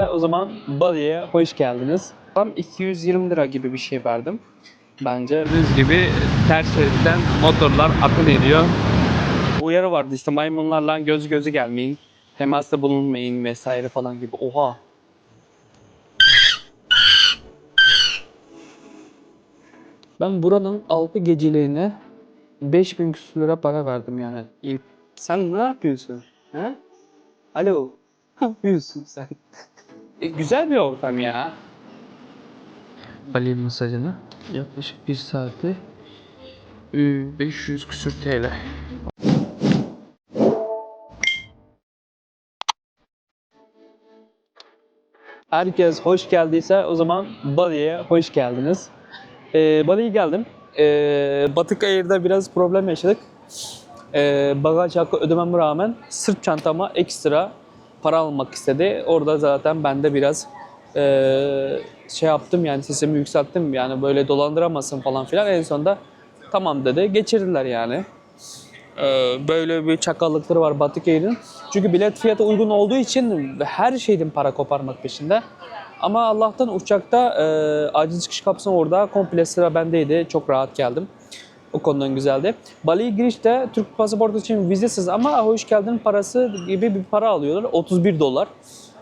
O zaman Bali'ye hoş geldiniz. Tam 220 lira gibi bir şey verdim. Bence Gördüğünüz gibi ters şeritten motorlar akın ediyor. uyarı vardı işte maymunlarla göz göze gelmeyin. Temasta bulunmayın vesaire falan gibi. Oha. Ben buranın 6 geceliğine 5000 küsur lira para verdim yani. İlk- Sen ne yapıyorsun? Ha? Alo. Ne yapıyorsun sen? E, güzel bir ortam ya. Bali masajını yaklaşık 1 saati ıı, 500 küsür TL. Herkes hoş geldiyse o zaman Bali'ye hoş geldiniz. Ee, Bali'ye geldim. Ee, Batık Air'de biraz problem yaşadık. Ee, bagaj hakkı ödememe rağmen sırt çantama ekstra para almak istedi. Orada zaten ben de biraz ee, şey yaptım yani sesimi yükselttim yani böyle dolandıramasın falan filan. En sonunda tamam dedi geçirdiler yani. Ee, böyle bir çakallıkları var Batık Air'in. Çünkü bilet fiyatı uygun olduğu için her şeyden para koparmak peşinde. Ama Allah'tan uçakta e, acil çıkış kapısına orada komple sıra bendeydi. Çok rahat geldim. O konudan güzeldi. Bali'ye girişte Türk pasaportu için vizesiz ama hoş geldin parası gibi bir para alıyorlar. 31 dolar.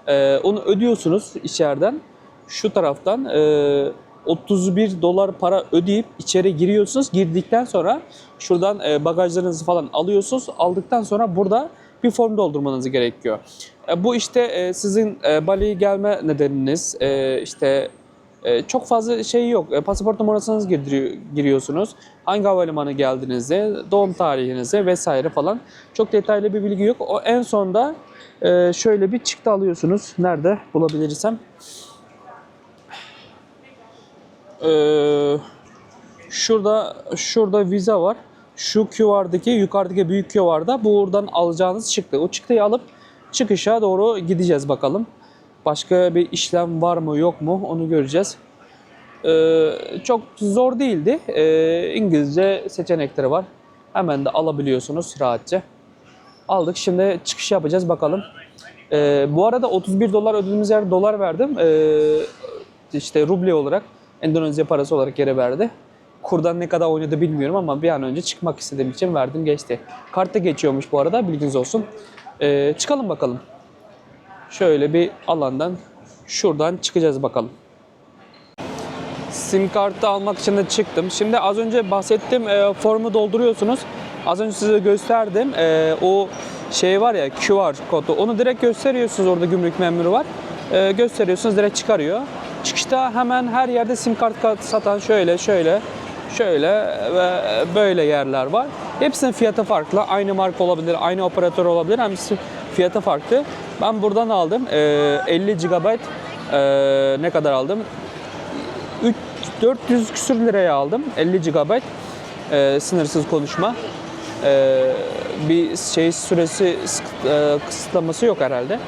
Ee, onu ödüyorsunuz içeriden. Şu taraftan e, 31 dolar para ödeyip içeri giriyorsunuz. Girdikten sonra şuradan e, bagajlarınızı falan alıyorsunuz. Aldıktan sonra burada bir form doldurmanız gerekiyor. E, bu işte e, sizin e, Bali'ye gelme nedeniniz, e, işte çok fazla şey yok. E, pasaport numarasınızı girdiriyor- giriyorsunuz. Hangi havalimanı geldiğinizi, doğum tarihinizi vesaire falan. Çok detaylı bir bilgi yok. O en sonda e, şöyle bir çıktı alıyorsunuz. Nerede bulabilirsem. Ee, şurada şurada vize var. Şu QR'daki yukarıdaki büyük QR'da buradan alacağınız çıktı. O çıktıyı alıp çıkışa doğru gideceğiz bakalım. Başka bir işlem var mı yok mu onu göreceğiz. Ee, çok zor değildi. Ee, İngilizce seçenekleri var. Hemen de alabiliyorsunuz rahatça. Aldık. Şimdi çıkış yapacağız bakalım. Ee, bu arada 31 dolar ödediğimiz yerde dolar verdim. Ee, işte ruble olarak Endonezya parası olarak geri verdi. Kurdan ne kadar oynadı bilmiyorum ama bir an önce çıkmak istediğim için verdim geçti. Kartta geçiyormuş bu arada bilginiz olsun. Ee, çıkalım bakalım. Şöyle bir alandan şuradan çıkacağız bakalım. Sim kartı almak için de çıktım. Şimdi az önce bahsettiğim e, formu dolduruyorsunuz. Az önce size gösterdim. E, o şey var ya QR kodu. Onu direkt gösteriyorsunuz. Orada gümrük memuru var. E, gösteriyorsunuz direkt çıkarıyor. Çıkışta hemen her yerde sim kart satan şöyle şöyle şöyle ve böyle yerler var. Hepsinin fiyatı farklı. Aynı marka olabilir, aynı operatör olabilir. Hepsi fiyatı farklı. Ben buradan aldım. E, 50 GB e, ne kadar aldım? 3 400 küsür liraya aldım. 50 GB e, sınırsız konuşma. E, bir şey süresi e, kısıtlaması yok herhalde.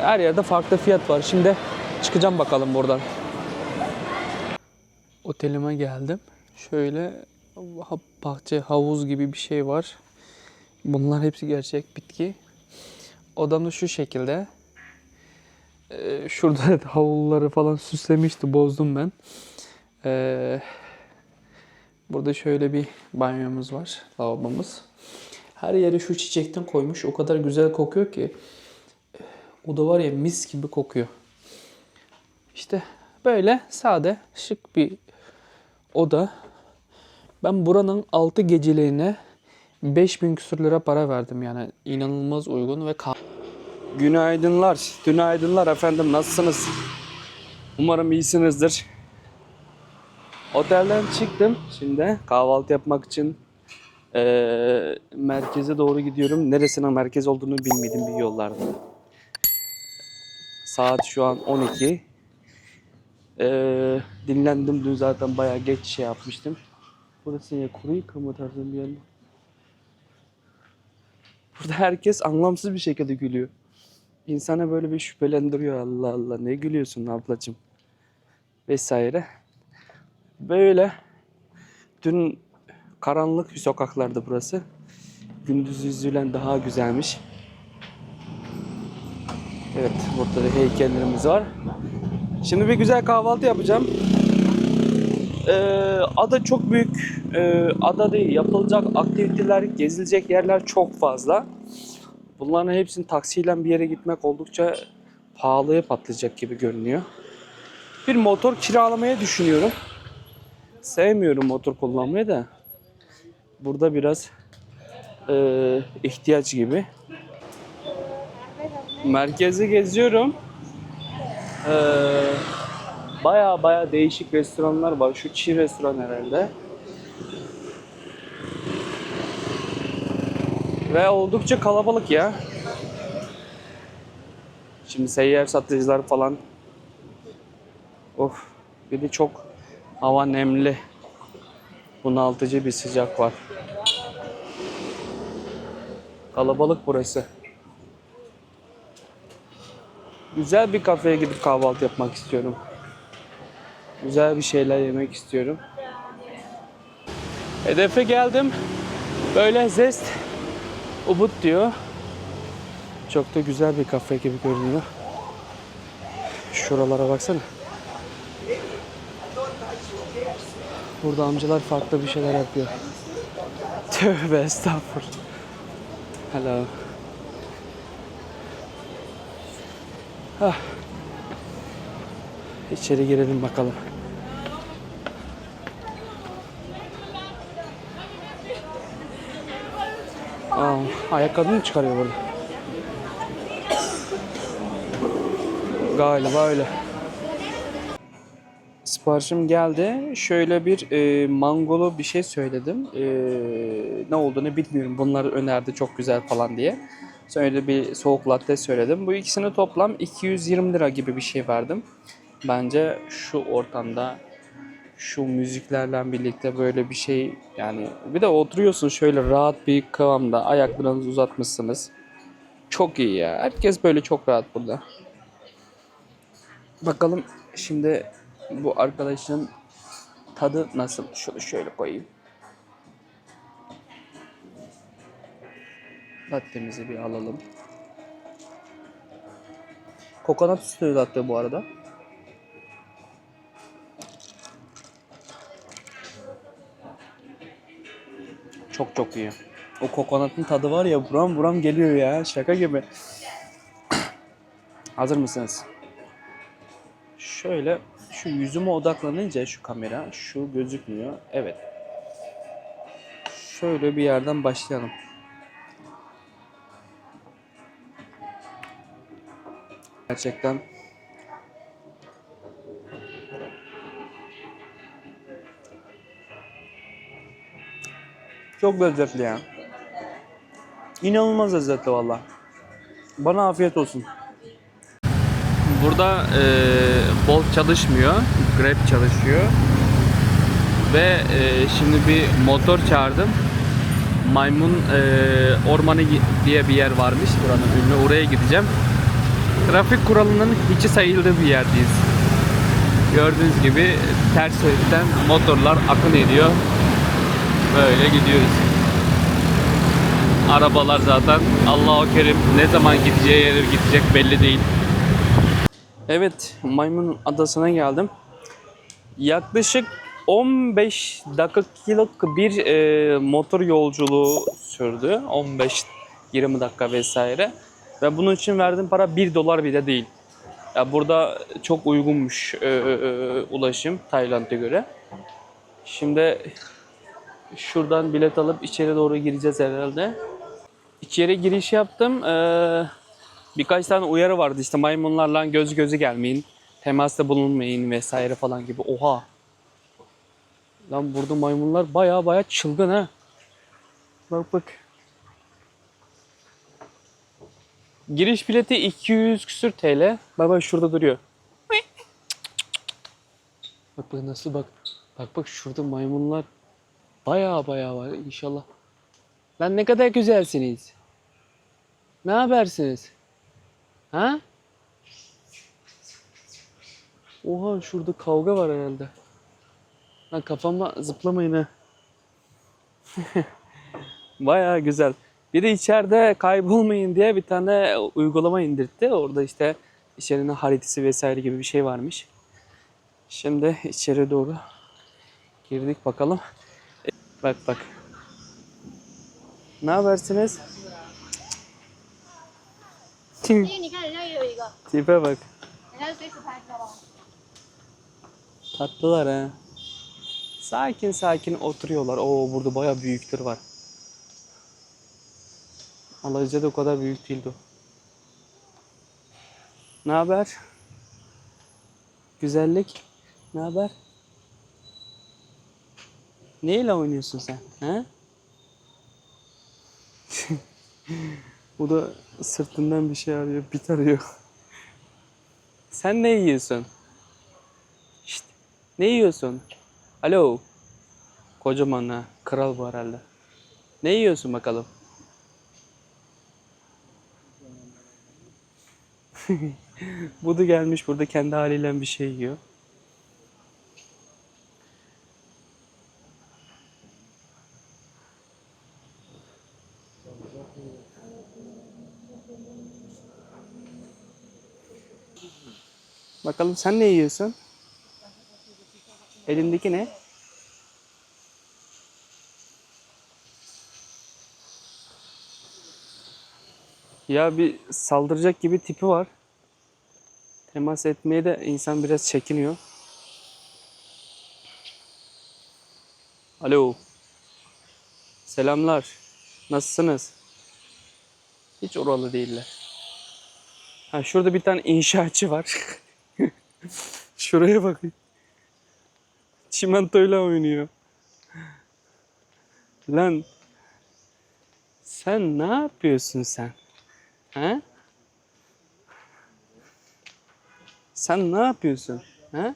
Her yerde farklı fiyat var. Şimdi çıkacağım bakalım buradan. Otelime geldim. Şöyle bahçe, havuz gibi bir şey var. Bunlar hepsi gerçek bitki. Odam da şu şekilde. Ee, şurada havluları falan süslemişti, bozdum ben. Ee, burada şöyle bir banyomuz var, lavabomuz. Her yere şu çiçekten koymuş. O kadar güzel kokuyor ki. O da var ya mis gibi kokuyor. İşte böyle sade, şık bir oda. Ben buranın 6 geceliğine 5000 küsür lira para verdim yani. inanılmaz uygun ve Günaydınlar, günaydınlar efendim. Nasılsınız? Umarım iyisinizdir. Otelden çıktım şimdi kahvaltı yapmak için eee, merkeze doğru gidiyorum. Neresinin merkez olduğunu bilmediğim bir yollarda. Saat şu an 12. Eee, dinlendim dün zaten bayağı geç şey yapmıştım. Burası ne? Kuru yıkama tarzı bir yer mi? Burada herkes anlamsız bir şekilde gülüyor. İnsana böyle bir şüphelendiriyor Allah Allah. Ne gülüyorsun ablacığım? Vesaire. Böyle dün karanlık bir sokaklarda burası. Gündüz yüzüyle daha güzelmiş. Evet, burada da heykellerimiz var. Şimdi bir güzel kahvaltı yapacağım. Ee, ada çok büyük. Ee, ada değil, yapılacak aktiviteler, gezilecek yerler çok fazla. Bunların hepsinin taksiyle bir yere gitmek oldukça pahalıya patlayacak gibi görünüyor. Bir motor kiralamaya düşünüyorum. Sevmiyorum motor kullanmayı da. Burada biraz eee, ihtiyaç gibi. Merkezi geziyorum. Eee baya baya değişik restoranlar var. Şu Çin restoran herhalde. Ve oldukça kalabalık ya. Şimdi seyyar satıcılar falan. Of. Bir de çok hava nemli. Bunaltıcı bir sıcak var. Kalabalık burası. Güzel bir kafeye gidip kahvaltı yapmak istiyorum. Güzel bir şeyler yemek istiyorum. Hedefe geldim. Böyle zest Ubud diyor. Çok da güzel bir kafe gibi görünüyor. Şuralara baksana. Burada amcalar farklı bir şeyler yapıyor. Tövbe estağfurullah. Hello. Ah. İçeri girelim bakalım. Aa, ayakkabı mı çıkarıyor burada? Galiba öyle. Siparişim geldi. Şöyle bir e, mangolu bir şey söyledim. E, ne olduğunu bilmiyorum. Bunları önerdi çok güzel falan diye. Sonra öyle bir soğuk latte söyledim. Bu ikisini toplam 220 lira gibi bir şey verdim. Bence şu ortamda şu müziklerle birlikte böyle bir şey yani bir de oturuyorsun şöyle rahat bir kıvamda ayaklarınızı uzatmışsınız. Çok iyi ya. Herkes böyle çok rahat burada. Bakalım şimdi bu arkadaşın tadı nasıl? Şunu şöyle koyayım. Lattemizi bir alalım. Kokonat sütlü latte bu arada. Çok çok iyi. O kokonatın tadı var ya buram buram geliyor ya. Şaka gibi. Hazır mısınız? Şöyle şu yüzüme odaklanınca şu kamera şu gözükmüyor. Evet. Şöyle bir yerden başlayalım. Gerçekten çok lezzetli ya. İnanılmaz lezzetli valla. Bana afiyet olsun. Burada e, Bolt çalışmıyor. Grab çalışıyor. Ve e, şimdi bir motor çağırdım. Maymun e, Ormanı diye bir yer varmış buranın ünlü. Oraya gideceğim. Trafik kuralının hiçi sayıldığı bir yerdeyiz. Gördüğünüz gibi ters şeritten motorlar akın ediyor. Böyle gidiyoruz. Arabalar zaten Allahu Kerim ne zaman gideceği yere gidecek belli değil. Evet, Maymun Adası'na geldim. Yaklaşık 15 dakikalık bir e, motor yolculuğu sürdü. 15-20 dakika vesaire. Ve bunun için verdiğim para 1 dolar bile değil. Ya burada çok uygunmuş e, e, ulaşım Tayland'a göre. Şimdi şuradan bilet alıp içeri doğru gireceğiz herhalde. İçeri giriş yaptım. Ee, birkaç tane uyarı vardı işte maymunlarla göz göze gelmeyin, temasta bulunmayın vesaire falan gibi. Oha. Lan burada maymunlar baya baya çılgın ha. Bak bak. Giriş bileti 200 küsür TL. Baba şurada duruyor. Bak bak nasıl bak. Bak bak şurada maymunlar baya baya var inşallah. Lan ne kadar güzelsiniz. Ne habersiniz? Ha? Oha şurada kavga var herhalde. Lan kafama zıplamayın ha. Baya güzel. Bir de içeride kaybolmayın diye bir tane uygulama indirtti. Orada işte içerinin haritası vesaire gibi bir şey varmış. Şimdi içeri doğru girdik bakalım. Bak bak. Ne habersiniz? Tim. Tipe bak. Tatlılar ha. Sakin sakin oturuyorlar. Oo burada baya büyüktür var. Alaca o kadar büyük değildi o. Ne haber? Güzellik. Ne haber? Neyle oynuyorsun sen? He? Ha? Bu da sırtından bir şey arıyor, bit arıyor. Sen ne yiyorsun? Şşt, ne yiyorsun? Alo. Kocaman ha. Kral bu herhalde. Ne yiyorsun bakalım? bu da gelmiş burada kendi haliyle bir şey yiyor. Bakalım sen ne yiyorsun? Elindeki ne? Ya bir saldıracak gibi tipi var. Temas etmeye de insan biraz çekiniyor. Alo. Selamlar. Nasılsınız? Hiç oralı değiller. Ha şurada bir tane inşaatçı var. Şuraya bakın. Çimentoyla oynuyor. Lan sen ne yapıyorsun sen? He? Sen ne yapıyorsun? He?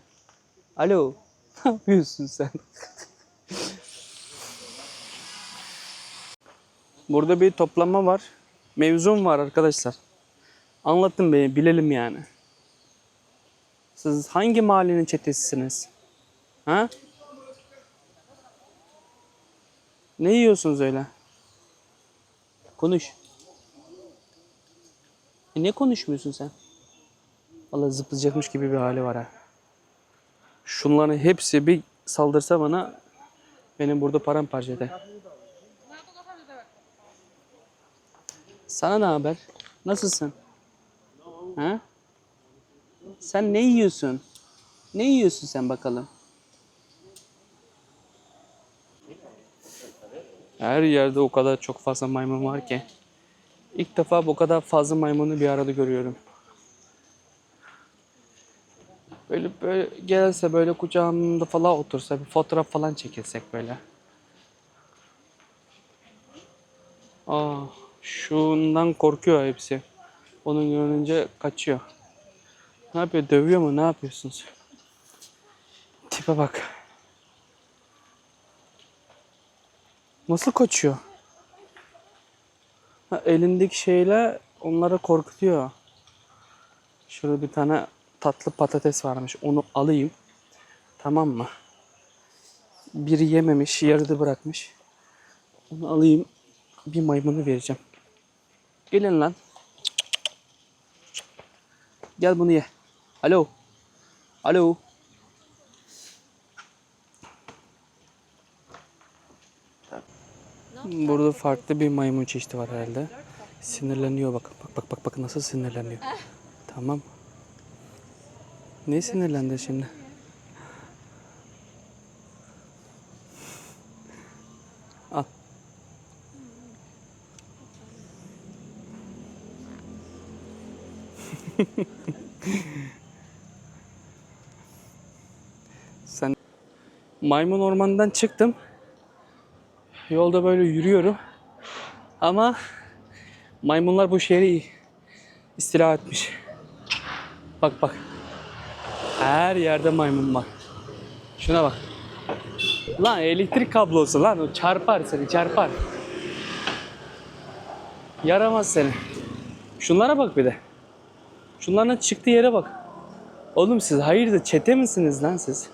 Alo. Ne yapıyorsun sen? Burada bir toplanma var. Mevzum var arkadaşlar. Anlatın beni bilelim yani. Siz hangi mahallenin çetesisiniz? Ha? Ne yiyorsunuz öyle? Konuş. E ne konuşmuyorsun sen? Valla zıplayacakmış gibi bir hali var ha. Şunların hepsi bir saldırsa bana benim burada paramparça eder. Sana ne haber? Nasılsın? Ha? Sen ne yiyorsun? Ne yiyorsun sen bakalım? Her yerde o kadar çok fazla maymun var ki. İlk defa bu kadar fazla maymunu bir arada görüyorum. Böyle böyle gelse böyle kucağımda falan otursa bir fotoğraf falan çekilsek böyle. Aa, şundan korkuyor hepsi. Onun görünce kaçıyor. Ne yapıyor? Dövüyor mu? Ne yapıyorsunuz? Tipe bak. Nasıl kaçıyor? Ha, elindeki şeyle onları korkutuyor. Şurada bir tane tatlı patates varmış. Onu alayım. Tamam mı? Biri yememiş, yarıda bırakmış. Onu alayım. Bir maymunu vereceğim. Gelin lan. Gel bunu ye. Alo. Alo. Burada farklı bir maymun çeşidi var herhalde. Sinirleniyor bak. Bak bak bak bak nasıl sinirleniyor. Tamam. Ne sinirlendi şimdi? Al. Sen maymun ormandan çıktım. Yolda böyle yürüyorum. Ama maymunlar bu şehri istila etmiş. Bak bak. Her yerde maymun var. Şuna bak. Lan elektrik kablosu lan o çarpar seni çarpar. Yaramaz seni. Şunlara bak bir de. Şunların çıktığı yere bak. Oğlum siz hayırdır çete misiniz lan siz?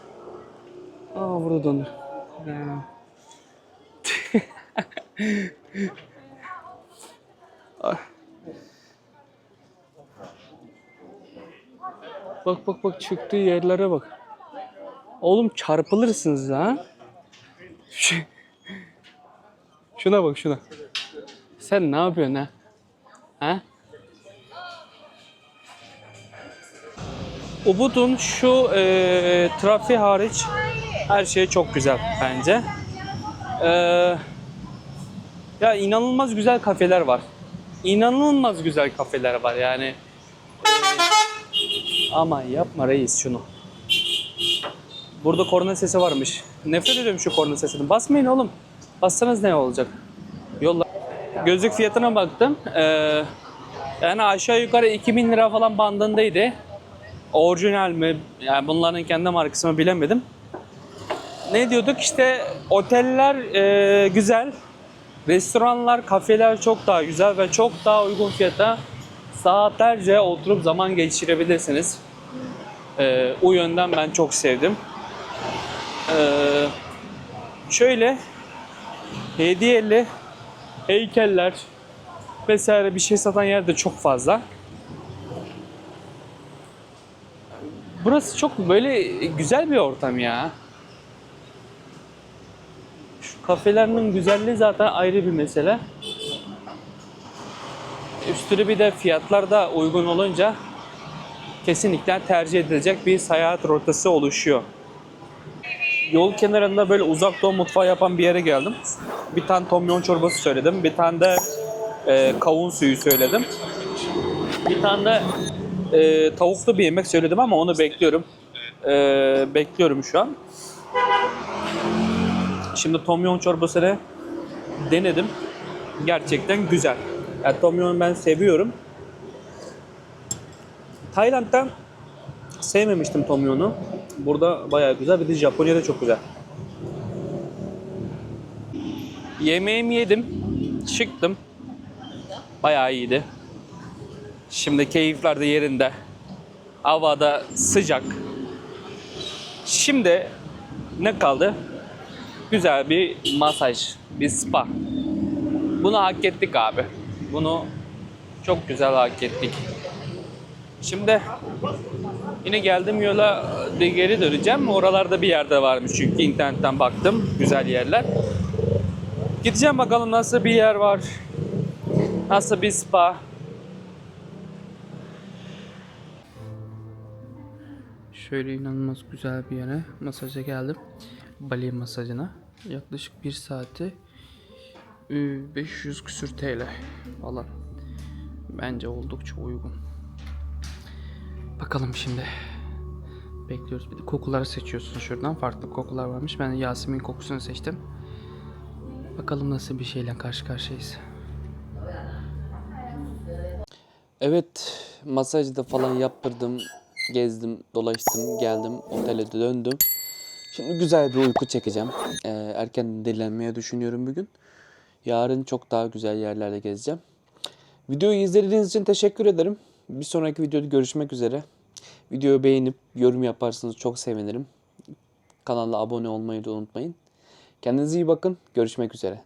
Aa burada donur. Bak bak bak çıktığı yerlere bak. Oğlum çarpılırsınız ha. Şu- Şuna bak şuna. Sen ne yapıyorsun ha? Ha? Ubud'un şu e, trafiği hariç her şey çok güzel bence. E, ya inanılmaz güzel kafeler var. İnanılmaz güzel kafeler var yani. E, ama yapma reis şunu. Burada korna sesi varmış. Nefret ediyorum şu korna sesini. Basmayın oğlum. Bassanız ne olacak? Yolla. Gözlük fiyatına baktım. Ee, yani aşağı yukarı 2000 lira falan bandındaydı. Orijinal mi? Yani bunların kendi markası mı bilemedim. Ne diyorduk? İşte oteller e, güzel. Restoranlar, kafeler çok daha güzel ve çok daha uygun fiyata saatlerce oturup zaman geçirebilirsiniz. Ee, o yönden ben çok sevdim. Ee, şöyle hediyeli heykeller vesaire bir şey satan yer de çok fazla. Burası çok böyle güzel bir ortam ya. Kafelerinin güzelliği zaten ayrı bir mesele. Üstüne bir de fiyatlar da uygun olunca kesinlikle tercih edilecek bir seyahat rotası oluşuyor. Yol kenarında böyle uzak doğu mutfağı yapan bir yere geldim. Bir tane tomyon çorbası söyledim. Bir tane de e, kavun suyu söyledim. Bir tane de e, tavuklu bir yemek söyledim ama onu bekliyorum. E, bekliyorum şu an. Şimdi tomyon çorbasını denedim. Gerçekten güzel. Yani tomyonu ben seviyorum. Tayland'dan sevmemiştim tomyonu. Burada bayağı güzel. Bir de Japonya'da çok güzel. Yemeğimi yedim. Çıktım. Bayağı iyiydi. Şimdi keyifler de yerinde. Havada sıcak. Şimdi ne kaldı? Güzel bir masaj, bir spa. Bunu hak ettik abi. Bunu çok güzel hak ettik. Şimdi yine geldim yola de geri döneceğim. Oralarda bir yerde varmış çünkü internetten baktım. Güzel yerler. Gideceğim bakalım nasıl bir yer var. Nasıl bir spa. Şöyle inanılmaz güzel bir yere masaja geldim. Bali masajına. Yaklaşık bir saati e, 500 küsür TL falan. Bence oldukça uygun. Bakalım şimdi. Bekliyoruz. Bir de kokuları seçiyorsun şuradan. Farklı kokular varmış. Ben Yasemin kokusunu seçtim. Bakalım nasıl bir şeyle karşı karşıyayız. Evet, masajı da falan yaptırdım. Gezdim, dolaştım, geldim, otele döndüm. Şimdi güzel bir uyku çekeceğim. Ee, erken dinlenmeye düşünüyorum bugün. Yarın çok daha güzel yerlerde gezeceğim. Videoyu izlediğiniz için teşekkür ederim. Bir sonraki videoda görüşmek üzere. Videoyu beğenip yorum yaparsanız çok sevinirim. Kanala abone olmayı da unutmayın. Kendinize iyi bakın. Görüşmek üzere.